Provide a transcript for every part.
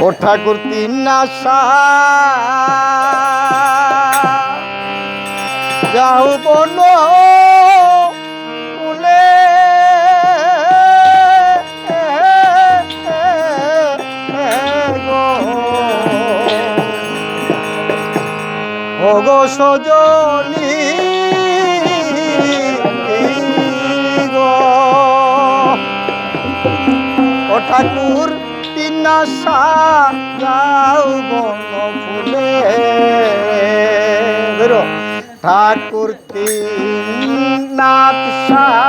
ও ঠাকুর তিন যাও বন গো সজনী ঠাকুর তিন সাও বন ফুলে ধরো। ঠাকুর তিনাথ সা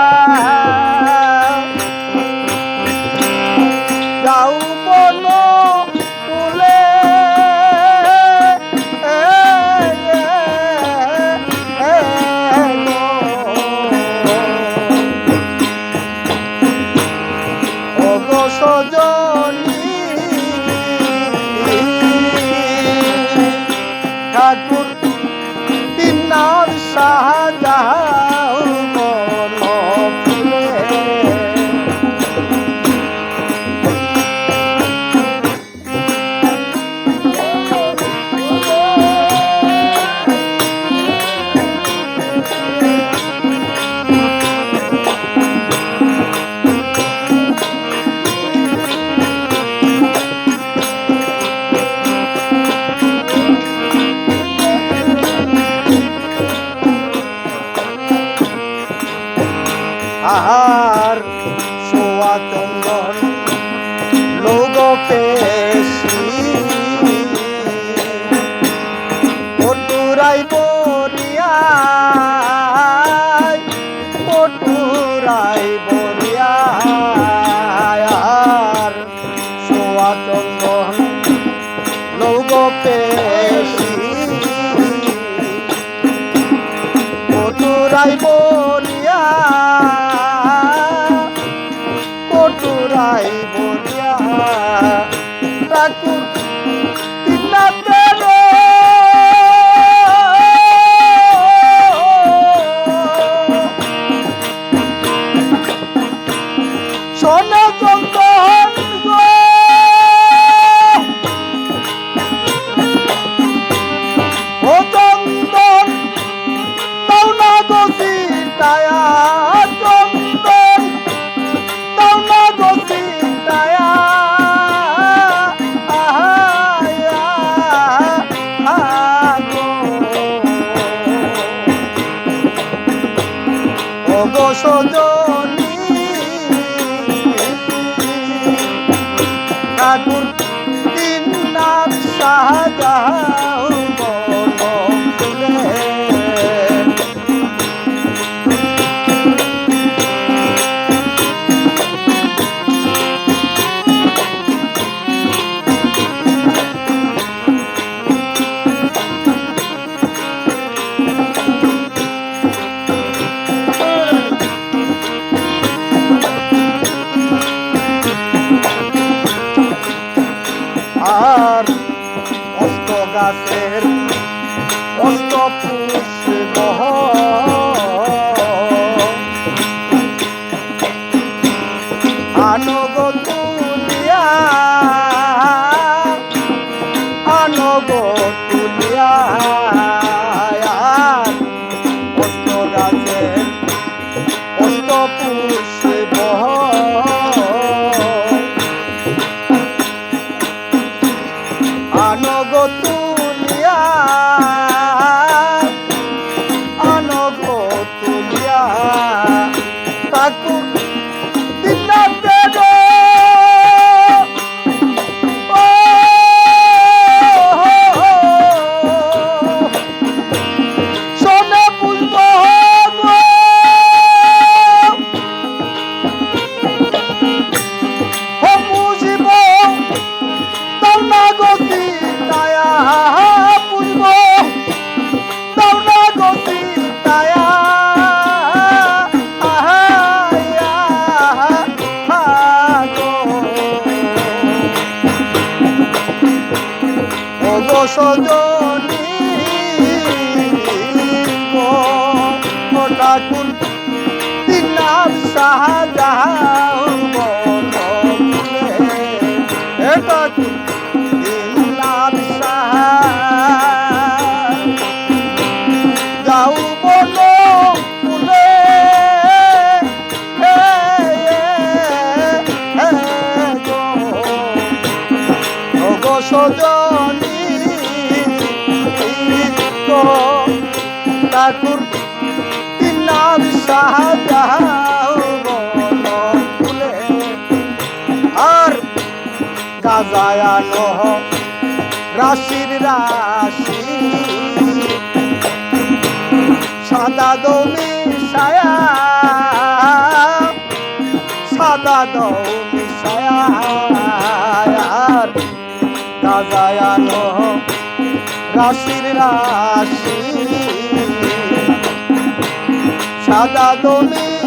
ah, ah. সজনী কাকুন তিনার সাহাজাও কাকুন তিনার সাহাও বলো ফুলে সজা ঠাকুর কি নাম বলে আর গাজায়ানো রাশির রাশি সাদা দমি সায়া সাদা দমি সায়া গাজায়ানো রাশির রাশি দাদা তুমি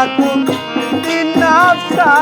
aku inna sa